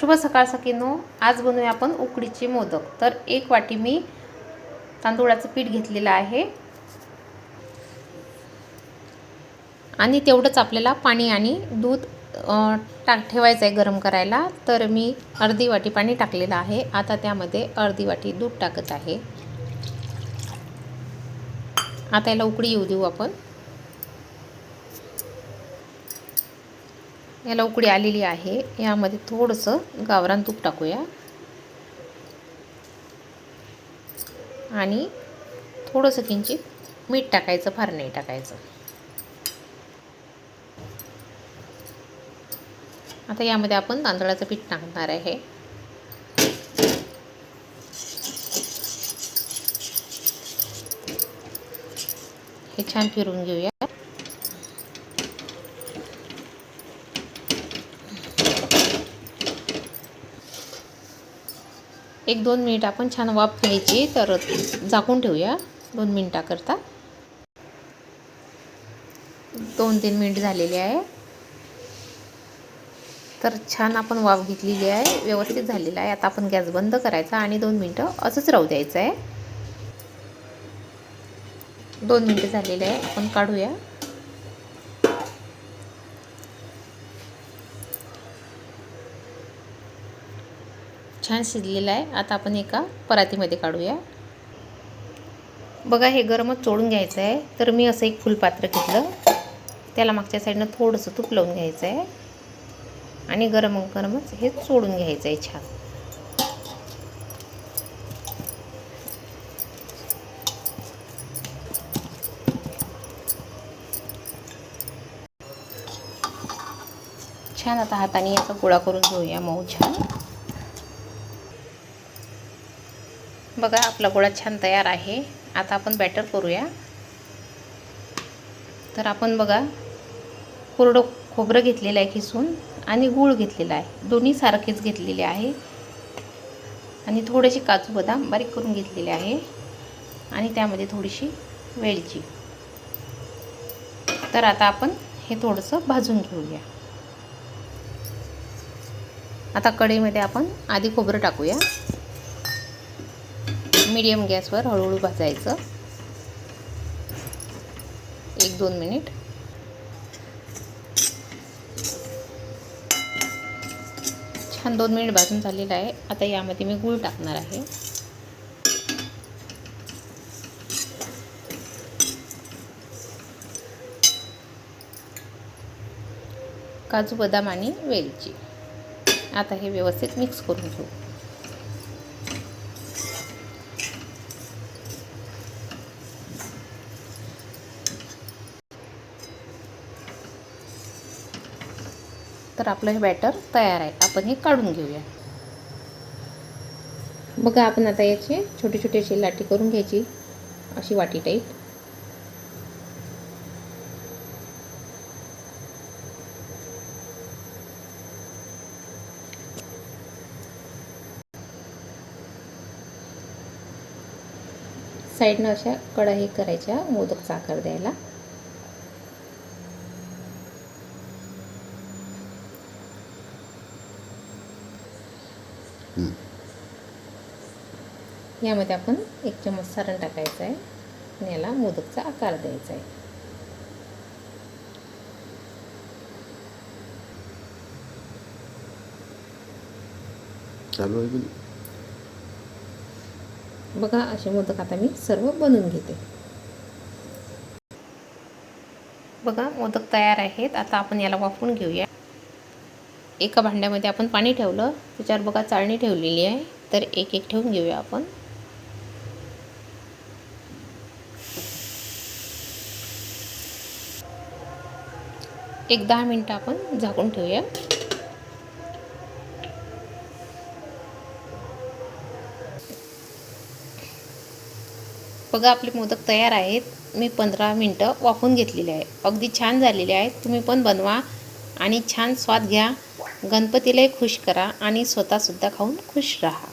शुभ सकाळ सकीनो आज बनवूया आपण उकडीचे मोदक. तर एक वाटी मी तांदूळाचं पीठ घेतलेलं आहे. आणि तेवढंच आपल्याला पाणी आणि दूध टाक ठेवायचं आहे गरम करायला. तर मी अर्धी वाटी पाणी टाकलेलं आहे. आता त्यामध्ये अर्धी वाटी दूध टाकत आहे. आता याला उकडी येऊ देऊ आपण. याला उकडी आलेली आहे. यामध्ये थोडंसं गावरान तूप टाकूया. आणि थोडंसं किंचित मीठ टाकायचं फार नाही टाकायचं. आता यामध्ये आपण तांदळाचं पीठ टाकणार आहे. हे छान फिरून घेऊया. एक दोन मिनिट आपण छान वाफ घ्यायची तर झाकून ठेवूया दोन मिनटाकरता. दोन तीन मिनिट झालेले आहे. तर छान आपण वाफ घेतलेली आहे व्यवस्थित झालेला आहे. आता आपण गॅस बंद करायचा आणि दोन मिनटं असंच राहू द्यायचं आहे. दोन मिनटं झालेले आहे आपण काढूया. छान शिजलेलं आहे. आता आपण एका परातीमध्ये काढूया. बघा हे गरमच चोळून घ्यायचं आहे. तर मी असं एक फुलपात्र घेतलं. त्याला मागच्या साईडनं थोडंसं तूप लावून घ्यायचं आहे आणि गरम गरमच हे चोळून घ्यायचं आहे छान. छान आता हाताने याचा गोळा करून घेऊया मऊ छान. बघा आपला गोळा छान तयार आहे. आता आपण बॅटर करूया. तर आपण बघा कोरडं खोबरं घेतलेलं आहे खिसून आणि गूळ घेतलेला आहे. दोन्ही सारखेच घेतलेले आहे. आणि थोडेसे काजू बदाम बारीक करून घेतलेले आहे. आणि त्यामध्ये थोडीशी वेलची. तर आता आपण हे थोडंसं भाजून घेऊया. आता कढईमध्ये आपण आधी खोबरं टाकूया. मीडियम गॅसवर हळूहळू भाजायचं. एक दोन मिनिट छान दोन मिनिट भाजून झालेलं आहे. आता यामध्ये मी गूळ टाकणार आहे. काजू बदाम आणि वेलची. आता हे व्यवस्थित मिक्स करून घेऊ. तर आपलं हे बॅटर तयार आहे. आपण हे काढून घेऊया. बघा आपण आता याची छोटी छोटी अशी लाटी करून घ्यायची अशी वाटी टाईप साईडनं अशा कढाई करायच्या मोदकचा आकार द्यायला. यामध्ये आपण एक चमच सारण टाकायचं आहे आणि याला मोदकचा आकार द्यायचा आहे. बघा असे मोदक आता मी सर्व बनवून घेते. बघा मोदक तयार आहेत. आता आपण याला वाफवून घेऊया. एका भांड्यामध्ये आपण पाणी ठेवलं. त्याच्यावर बघा चाळणी ठेवलेली आहे. तर एक एक ठेवून घेऊया आपण. एक दहा मिनटं आपण झाकून ठेवूया. बघा आपले मोदक तयार आहेत. मी पंधरा मिनटं वाफून घेतलेले आहे. अगदी छान झालेले आहेत. तुम्ही पण बनवा आणि छान स्वाद घ्या. गणपतीलाही खुश करा आणि स्वतःसुद्धा खाऊन खुश राहा.